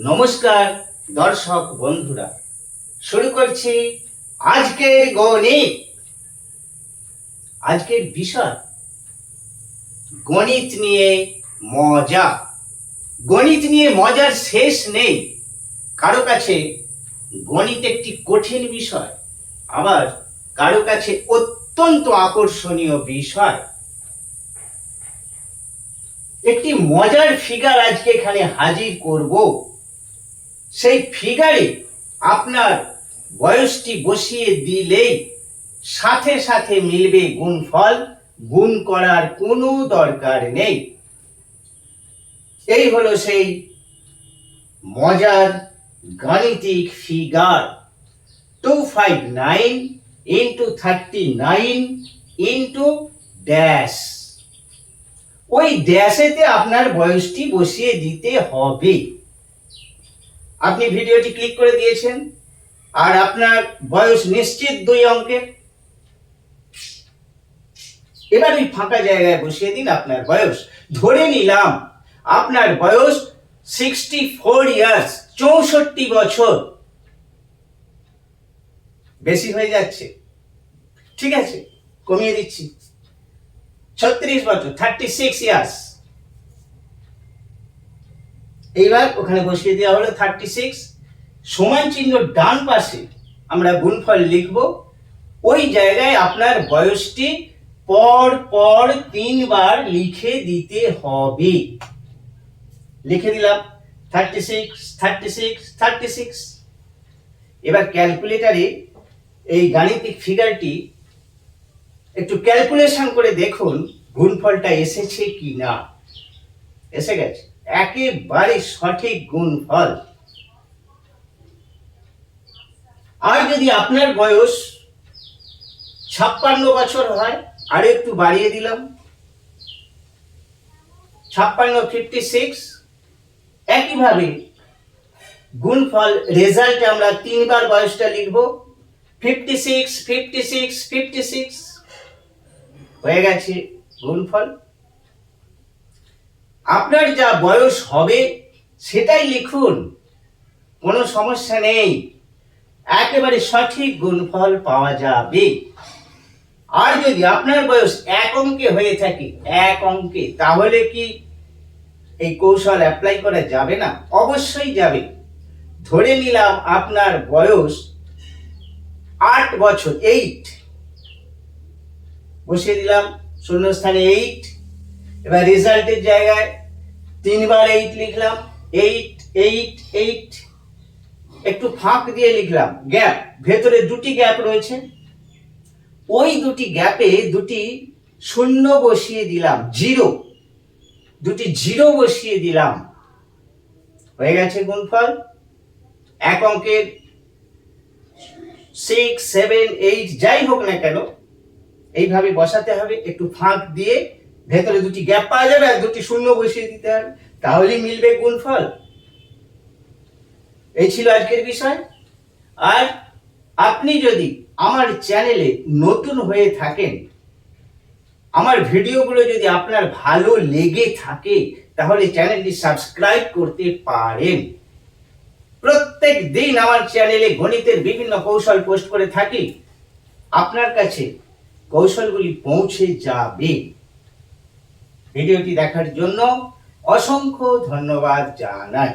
নমস্কার, দর্শক বন্ধুরা। শুরু করছি আজকের গণিত। আজকের বিষয়, গণিত নিয়ে মজা। গণিত নিয়ে মজার শেষ নেই। কারও কাছে গণিত একটি কঠিন বিষয়, আবার কারও কাছে অত্যন্ত আকর্ষণীয় বিষয়। একটি মজার ফিগার আজকে এখানে হাজির করব। সেই ফিগারে আপনার বয়সটি বসিয়ে দিলেই সাথে সাথে মিলবে গুণফল। গুণ করার কোনো দরকার নেই। এই হলো সেই মজার গাণিতিক figure. Two five nine into thirty nine into dash ওই ড্যাশেতে আপনার বয়সটি বসিয়ে দিতে হবে। আপনি ভিডিওটি ক্লিক করে দিয়েছেন, আর আপনার বয়স নিশ্চিত দুই অঙ্কের এবার ওই ফাঁকা জায়গায় বসিয়ে দিন আপনার বয়স। ধরে নিলাম, আপনার বয়স সিক্সটি ফোর ইয়ার্স চৌষট্টি বছর। বেশি হয়ে যাচ্ছে। ঠিক আছে, কমিয়ে দিচ্ছি। ছত্রিশ বছর থার্টি সিক্স ইয়ার্স এইবার ওখানে বসিয়ে দেওয়া হলো থার্টি সিক্স সমান চিহ্ন ডান পাশে আমরা গুণফল লিখব। ওই জায়গায় আপনার বয়সটি পর পর তিনবার লিখে দিতে হবে। লিখে দিলাম। Thirty six thirty six thirty six এবার ক্যালকুলেটারে এই গাণিতিক ফিগারটি একটু ক্যালকুলেশন করে দেখুন, গুণফলটা এসেছে কি না এসে গেছে। একেবারে সঠিক গুণফল। আর যদি আপনার বয়স ছাপ্পান্ন বছর হয় আর একটু বাড়িয়ে দিলাম। ছাপ্পান্ন ফিফটি সিক্স একইভাবে গুণফল রেজাল্টে আমরা তিনবার বয়সটা লিখব। Fifty six fifty six fifty six হয়ে গেছে গুণফল। আপনার যা বয়স হবে, সেটাই লিখুন। কোনো সমস্যা নেই। একেবারে সঠিক গুণফল পাওয়া যাবে। আর যদি আপনার বয়স এক অঙ্কে হয়ে থাকে, এক অঙ্কে, তাহলে কি এই কৌশল অ্যাপ্লাই করা যাবে না? অবশ্যই যাবে। ধরে নিলাম আপনার বয়স আট বছর এইট বসিয়ে দিলাম, শূন্যস্থানে এইট এবার রেজাল্টের জায়গায় তিনবার এইট লিখলাম এইট এইট এইট একটু ফাঁক দিয়ে লিখলাম গ্যাপ ভেতরে দুটি গ্যাপ রয়েছে। ওই দুটি গ্যাপে দুটি শূন্য বসিয়ে দিলাম জিরো দুটি জিরো বসিয়ে দিলাম। হয়ে গেছে গুণফল। এক অঙ্কের সিক্স সেভেন এইট যাই হোক না কেন, এইভাবে বসাতে হবে, একটু ফাঁক দিয়ে ভেতরে দুটি গ্যাপ পাওয়া যাবে আর দুটি শূন্য বসিয়ে দিতে হবে। তাহলেই মিলবে গুণফল। এই ছিল আজকের বিষয়। আর আপনি যদি আমার চ্যানেলে নতুন হয়ে থাকেন, আমার ভিডিওগুলো যদি আপনার ভালো লেগে থাকে, তাহলে চ্যানেলটি সাবস্ক্রাইব করতে পারেন। প্রত্যেক দিন আমার চ্যানেলে গণিতের বিভিন্ন কৌশল পোস্ট করে থাকি। আপনার কাছে কৌশলগুলি পৌঁছে যাবে। ভিডিওটি দেখার জন্য অসংখ্য ধন্যবাদ জানাই।